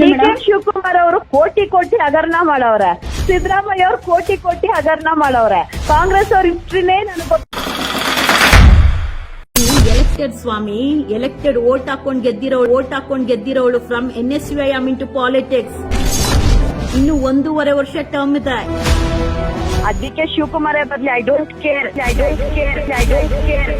D K Shivakumar ಅವರು ಕೋಟಿ ಕೋಟಿ ಹಗರಣ ಮಾಡವ್ರೆ. ಸಿದ್ದರಾಮಯ್ಯ ಅವರು ಕೋಟಿ ಕೋಟಿ ಹಗರಣ ಮಾಡವ್ರೆ. ಕಾಂಗ್ರೆಸ್ ಅವ್ರ ಹಿಸ್ಟ್ರಿನೇ ನನಗೆ ಎಲೆಕ್ಟೆಡ್ ಸ್ವಾಮಿ ಎಲೆಕ್ಟೆಡ್ ವೋಟ್ ಹಾಕೊಂಡ್ ಗೆದ್ದಿರೋಳು ವೋಟ್ ಹಾಕೊಂಡ್ ಗೆದ್ದಿರೋಳು from N S U I am into politics ಇನ್ನು ಒಂದೂವರೆ ವರ್ಷ ಟರ್ಮ್ ಇದೆ. ಅದಕ್ಕೆ ಶಿವಕುಮಾರ್ ಬರ್ಲಿ. I don't care I don't care I don't care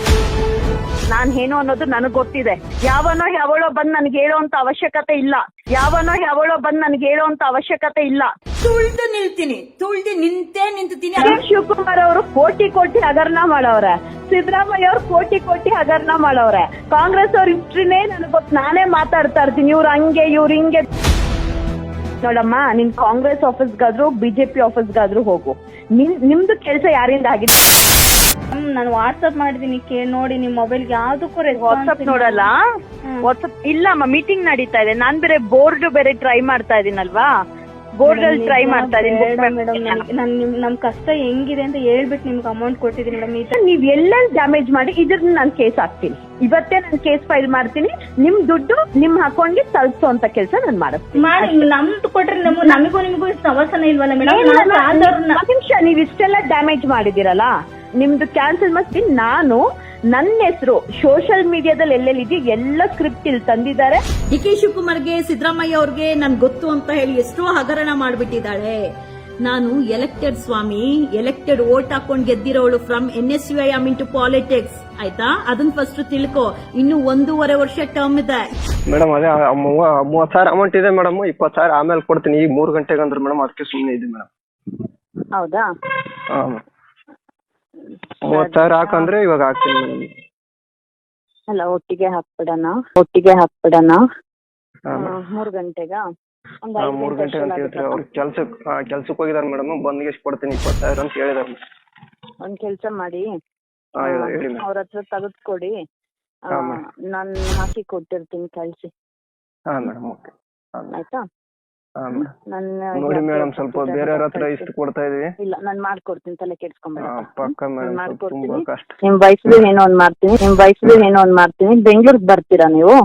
ನಾನ್ ಏನು ಅನ್ನೋದು ನನಗ್ ಗೊತ್ತಿದೆ. ಯಾವನೋ ಯಾವಳೋ ಬಂದ್ ನನ್ಗೆ ಹೇಳೋಂತ ಅವಶ್ಯಕತೆ ಇಲ್ಲ. ಯಾವನೋ ಯಾವಳೋ ಬಂದ್ ನನ್ಗೆ ಹೇಳೋಂತ ಅವಶ್ಯಕತೆ ಇಲ್ಲ. ತುಳ್ದು ನಿಲ್ತೀನಿ. ತುಳ್ದು ನಿಂತೇ ನಿಂತೀನಿ ಶಿವಕುಮಾರ್ ಅವರು ಕೋಟಿ ಕೋಟಿ ಹಗರಣ ಮಾಡವ್ರೆ ಸಿದ್ದರಾಮಯ್ಯ ಅವ್ರು ಕೋಟಿ ಕೋಟಿ ಹಗರಣ ಮಾಡವ್ರೆ ಕಾಂಗ್ರೆಸ್ ಅವ್ರ ಹಿಸ್ಟ್ರಿನೇ ನನಗ್ ಗೊತ್ತು ನಾನೇ ಮಾತಾಡ್ತಾ ಇರ್ತೀನಿ. ಇವ್ರ ಹಂಗೆ ಇವ್ರ ಹಿಂಗೆ. ನೋಡಮ್ಮ ನಿನ್ ಕಾಂಗ್ರೆಸ್ ಆಫೀಸ್ಗಾದ್ರು ಬಿಜೆಪಿ ಆಫೀಸ್ಗಾದ್ರು ಹೋಗು. ನಿಮ್ ನಿಮ್ದು ಕೆಲಸ ಯಾರಿಂದ ಆಗಿದೆ? ನಾನು ವಾಟ್ಸ್ಆಪ್ ಮಾಡಿದೀನಿ ಕೇಳಿ ನೋಡಿ ನಿಮ್ ಮೊಬೈಲ್ಗೆ ಯಾವ್ದಕ್ಕೂ ವಾಟ್ಸಪ್ ನೋಡಲ್ಲ? ವಾಟ್ಸಪ್ ಇಲ್ಲಮ್ಮ ಮೀಟಿಂಗ್ ನಡೀತಾ ಇದೆ. ನಾನ್ ಬೇರೆ ಬೋರ್ಡ್ ಬೇರೆ ಟ್ರೈ ಮಾಡ್ತಾ ಇದೀನಲ್ವಾ ಬೋರ್ಡ್ ಅಲ್ಲಿ ಟ್ರೈ ಮಾಡ್ತಾ ಇದೀನಿ ನಿಮ್ ನಮ್ ಕಷ್ಟ ಹೆಂಗಿದೆ ಅಂತ ಹೇಳ್ಬಿಟ್ಟು ನಿಮ್ಗೆ ಅಮೌಂಟ್ ಕೊಟ್ಟಿದ್ದೀನಿ ಮೇಡಮ್ ನೀವ್ ಎಲ್ಲ ಡ್ಯಾಮೇಜ್ ಮಾಡಿ ಇದ್ರ ನಾನು ಕೇಸ್ ಹಾಕ್ತೀನಿ. ಇವತ್ತೇ ನಾನು ಕೇಸ್ ಫೈಲ್ ಮಾಡ್ತೀನಿ. ನಿಮ್ ದುಡ್ಡು ನಿಮ್ ಅಕೌಂಟ್ಗೆ ತಲುಪಿಸೋ ಅಂತ ಕೆಲಸ ನಾನು ಮಾಡಿಸ್ತೀನಿ. ಮಾಡಿ ನಮ್ದು ಕೊಟ್ರೆ ನಮಗೂ ನಮಗೂ ನಿಮಗೂ ಇಷ್ಟು ಅವಸರ ಇಲ್ವಲ್ಲ ಮೇಡಮ್? ನಿಮಿಷ ನೀವ್ ಇಷ್ಟೆಲ್ಲ ಡ್ಯಾಮೇಜ್ ಮಾಡಿದಿರಲ್ಲ ನಿಮ್ದು ಕ್ಯಾನ್ಸಲ್ ಮಾಡ್ತೀನಿ ನಾನು ನನ್ನ ಹೆಸರು ಸೋಷಿಯಲ್ ಮೀಡಿಯಾದಲ್ಲಿ ಎಲ್ಲೆಲ್ಲಿದೆಯೋ ಎಲ್ಲ ಸ್ಕ್ರಿಪ್ಟ್ ಇಲ್ಲಿ ತಂದಿದ್ದಾರೆ. ಡಿ ಕೆ ಶಿವಕುಮಾರ್ಗೆ ಸಿದ್ದರಾಮಯ್ಯ ಅವ್ರಿಗೆ ನನ್ ಗೊತ್ತು ಅಂತ ಹೇಳಿ ಎಷ್ಟೋ ಹಗರಣ ಮಾಡ್ಬಿಟ್ಟಿದ್ದಾಳೆ. ನಾನು ಎಲೆಕ್ಟೆಡ್ ಸ್ವಾಮಿ ಎಲೆಕ್ಟೆಡ್ ವೋಟ್ ಹಾಕೊಂಡ್ ಗೆದ್ದಿರೋಳು from N S U I am into politics ಆಯ್ತಾ? ಅದನ್ನ ಫಸ್ಟ್ ತಿಳ್ಕೊ. ಇನ್ನು ಒಂದೂವರೆ ವರ್ಷ ಟರ್ಮ್ ಇದೆ. ಮೇಡಮ್ ಅದೇ ಮೂವತ್ ಮೂವ- ಸಾವಿರ ಅಮೌಂಟ್ ಇದೆ ಮೇಡಮ್. ಇಪ್ಪತ್ತು ಸಾವಿರ ಆಮೇಲೆ ಕೊಡ್ತೀನಿ. ಈಗ ಮೂರು ಗಂಟೆಗೆ ಅಂದ್ರೆ ಮೇಡಮ್ ಅದಕ್ಕೆ ಸುಮ್ಮನೆ ಇದೆ ಮೇಡಮ್. ಹೌದಾ? ಹಾಂ ಮೂವತ್ತು ಸಾವಿರ ಹಾಕಂದ್ರೆ ಇವಾಗ ಹಾಕ್ತೀನಿ ಮೇಡಮ್ ಅಲ್ಲ ಒಟ್ಟಿಗೆ ಹಾಕ್ಬಿಡೋಣ ಒಟ್ಟಿಗೆ ಹಾಕ್ಬಿಡೋಣ. ಮೂರ್ ಗಂಟೆಗ? ಒಂದ್ ಮೂರು ಗಂಟೆ ಅಂತ ಹೇಳ್ತಾರೆ? ಅವ್ರು ಕೆಲ್ಸಕ್ಕೆ ಕೆಲ್ಸಕ್ಕೆ ಹೋಗಿದ್ದಾರೆ ಮೇಡಮ್ ಬಂದ್ ಎಷ್ಟು ಕೊಡ್ತೀನಿ? ಇಪ್ಪತ್ತು ಸಾವಿರ ಅಂತ ಹೇಳಿದಾರೆ ಒಂದ್ ಕೆಲ್ಸ ಮಾಡಿ. ಹಾಂ ಹೇಳಿ ಮೇಡಮ್. ಅವ್ರ ಹತ್ರ ತೆಗೆದ್ಕೊಡಿ. ಹಾ. ನಾನು ಹಾಕಿ ಕೊಟ್ಟಿರ್ತೀನಿ ಕಳ್ಸಿ. ಹಾಂ ಮೇಡಮ್ ಓಕೆ. ಹಾಂ ಆಯ್ತಾ? ನೋಡಿ ಮೇಡಮ್ ಸ್ವಲ್ಪ ಬೇರೆಯವ್ರ ಹತ್ರ ಇಷ್ಟು ಕೊಡ್ತಾ ಇದೀವಿ. ಇಲ್ಲ ನಾನ್ ಮಾಡ್ಕೊಡ್ತೀನಿ ತಲೆ ಕೆಡ್ಸ್ಕೊಂಬೇಡ ಪಕ್ಕ ಮೇಡಮ್ ತುಂಬಾ ಕಷ್ಟ. ನಿಮ್ ವಯಸ್ಸು ಏನೋ ಒಂದ್ ಮಾಡ್ತೀನಿ ನಿಮ್ ವಯಸ್ಸು ಏನೋ ಒಂದ್ ಮಾಡ್ತೀನಿ. ಬೆಂಗಳೂರಿಗೆ ಬರ್ತೀರಾ ನೀವು?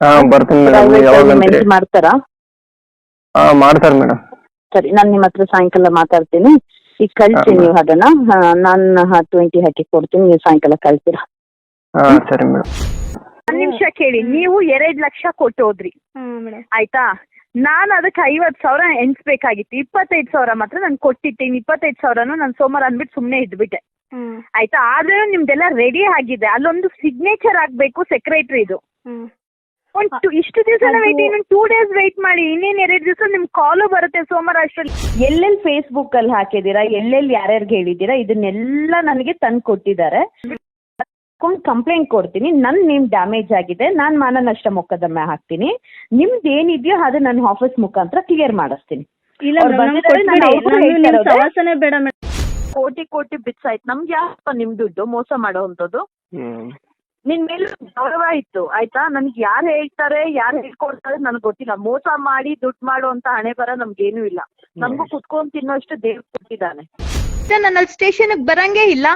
ಹಾ ಬರ್ತೀನಿ ಮೇಡಮ್ ಯಾವಾಗ ಮಾಡ್ತಾರಾ? ಹಾ ಮಾಡ್ತಾರೆ ಮೇಡಮ್. ಸರಿ ನಾನ್ ನಿಮ್ ಹತ್ರ ಸಾಯಂಕಾಲ ಮಾತಾಡ್ತೀನಿ. ಈಗ ಕಳ್ಸಿ ಹಾ, ನೀವು ಅದನ್ನ. ನಾನು ಟ್ವೆಂಟಿ ಹಾಕಿ ಕೊಡ್ತೀನಿ ನೀವು ಸಾಯಂಕಾಲ ಕಳ್ತೀರಾ? ಹಾ ಸರಿ ಮೇಡಮ್. ಒಂದ್ ನಿಮಿಷ ಕೇಳಿ ನೀವು ಎರಡ್ ಲಕ್ಷ ಕೊಟ್ಟು ಹೋದ್ರಿ ಆಯ್ತಾ? ನಾನು ಅದಕ್ಕೆ ಐವತ್ತು ಸಾವಿರ ಎಣಿಸ್ಬೇಕಾಗಿತ್ತು. ಇಪ್ಪತ್ತೈದು ಸಾವಿರ ಮಾತ್ರ ನಾನು ಕೊಟ್ಟಿದ್ದೀನಿ. ಇಪ್ಪತ್ತೈದು ಸಾವಿರನೂ ನಾನು ಸೋಮವಾರ ಅಂದ್ಬಿಟ್ಟು ಸುಮ್ಮನೆ ಇದ್ಬಿಟ್ಟೆ. ಹ್ಮ್. ಆಯ್ತಾ? ಆದ್ರೆ ನಿಮ್ದೆಲ್ಲ ರೆಡಿ ಆಗಿದೆ. ಅಲ್ಲೊಂದು ಸಿಗ್ನೇಚರ್ ಆಗ್ಬೇಕು ಸೆಕ್ರೆಟ್ರಿ ಇದು. ಒಂದು ಟು- ಇಷ್ಟು ದಿವಸ ವೆಯ್ಟ್ ವೇಟ್ ಇನ್ನೊಂದು ಟೂ ಡೇಸ್ ವೆಯ್ಟ್ ಮಾಡಿ. ಇನ್ನೇನು ಎರಡು ದಿವಸ ನಿಮ್ ಕಾಲು ಬರುತ್ತೆ ಸೋಮವಾರ ಅಷ್ಟರಲ್ಲಿ. ಎಲ್ಲೆಲ್ಲಿ ಫೇಸ್ಬುಕ್ ಅಲ್ಲಿ ಹಾಕಿದೀರಾ ಎಲ್ಲೆಲ್ಲಿ ಯಾರ್ಯಾರಿಗೆ ಹೇಳಿದ್ದೀರಾ? ಇದನ್ನೆಲ್ಲ ನನಗೆ ತಂದು ಕೊಟ್ಟಿದ್ದಾರೆ ಕಂಪ್ಲೇಂಟ್ ಕೊಡ್ತೀನಿ. ನನ್ ನೇಮ್ ಡ್ಯಾಮೇಜ್ ಆಗಿದೆ. ನಾನ್ ಮಾನ ನಷ್ಟ ಮೊಕದ್ದಮೆ ಹಾಕ್ತೀನಿ. ನಿಮ್ದು ಏನಿದೆಯೋ ಅದು ನನ್ನ ಆಫೀಸ್ ಮುಖಾಂತರ ಕ್ಲಿಯರ್ ಮಾಡಿಸ್ತೀನಿ. ನಾನು. ಸವಾಸನೆ ಬೇಡ ಮೇಡಮ್ ಕೋಟಿ ಕೋಟಿ ಬಿಟ್ಸ್ ಆಯ್ತು ನಮ್ಗೆ ಯಾಕಪ್ಪ ನಿಮ್ ದುಡ್ಡು? ಮೋಸ ಮಾಡೋವಂಥದ್ದು ನಿನ್ ಮೇಲೆ ಗೌರವ ಇತ್ತು ಆಯ್ತಾ? ನನ್ಗೆ ಯಾರು ಹೇಳ್ತಾರೆ ಯಾರು ಹೇಳ್ಕೊಡ್ತಾರೆ ನನಗೆ ಗೊತ್ತಿಲ್ಲ. ಮೋಸ ಮಾಡಿ ದುಡ್ಡು ಮಾಡುವಂತ ಹಣೆ ಬರ ನಮ್ಗೇನು ಇಲ್ಲ. ನಮಗೂ ಕುತ್ಕೊಂಡ್ ತಿನ್ನೋಷ್ಟು ದೇವ್ರು ಕೊಟ್ಟಿದ್ದಾನೆ. ನನ್ನಲ್ಲಿ ಸ್ಟೇಷನ್ಗೆ ಬರಂಗೇ ಇಲ್ಲ.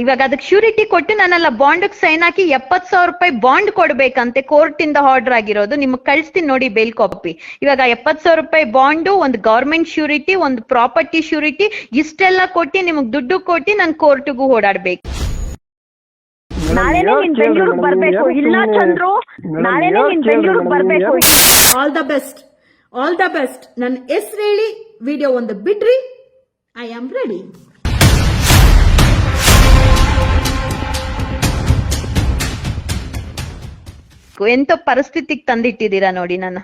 ಇವಾಗ ಅದಕ್ಕೆ ಶ್ಯೂರಿಟಿ ಕೊಟ್ಟು ನಾನೆಲ್ಲ ಬಾಂಡ್ಗೆ ಸೈನ್ ಹಾಕಿ ಎಪ್ಪತ್ ಸಾವಿರ ರೂಪಾಯಿ ಬಾಂಡ್ ಕೊಡ್ಬೇಕಂತೆ ಕೋರ್ಟ್ ಇಂದ ಆರ್ಡರ್ ಆಗಿರೋದು. ನಿಮ್ಗೆ ಕಳಿಸ್ತೀನಿ ನೋಡಿ ಬೇಲ್ ಕಾಪಿ ಇವಾಗ ಎಪ್ಪತ್ ಸಾವಿರ ರೂಪಾಯಿ ಬಾಂಡು ಒಂದು ಗೌರ್ಮೆಂಟ್ ಶ್ಯೂರಿಟಿ ಒಂದು ಪ್ರಾಪರ್ಟಿ ಶ್ಯೂರಿಟಿ ಇಷ್ಟೆಲ್ಲ ಕೊಟ್ಟು ನಿಮ್ಗೆ ದುಡ್ಡು ಕೊಟ್ಟು ನಾನು ಕೋರ್ಟ್ಗೂ ಓಡಾಡ್ಬೇಕು. ನಾಳೆನೆ ನೀನ್ ಬೆಂಗಳೂರಿಗೆ ಬರ್ಬೇಕು. ಇಲ್ಲ ಚಂದ್ರು ನಾಳೆನೇ ನೀನ್ ಬೆಂಗಳೂರಿಗೆ ಬರ್ಬೇಕು. All the best all the best ನನ್ನ ಹೆಸರು ಹೇಳಿ ವಿಡಿಯೋ ಒಂದು ಬಿಡ್ರಿ. ಐ ಆಮ್ ರೆಡಿ ಎಂತ ಪರಿಸ್ಥಿತಿಗೆ ತಂದಿಟ್ಟಿದ್ದೀರಾ ನೋಡಿ ನನ್ನ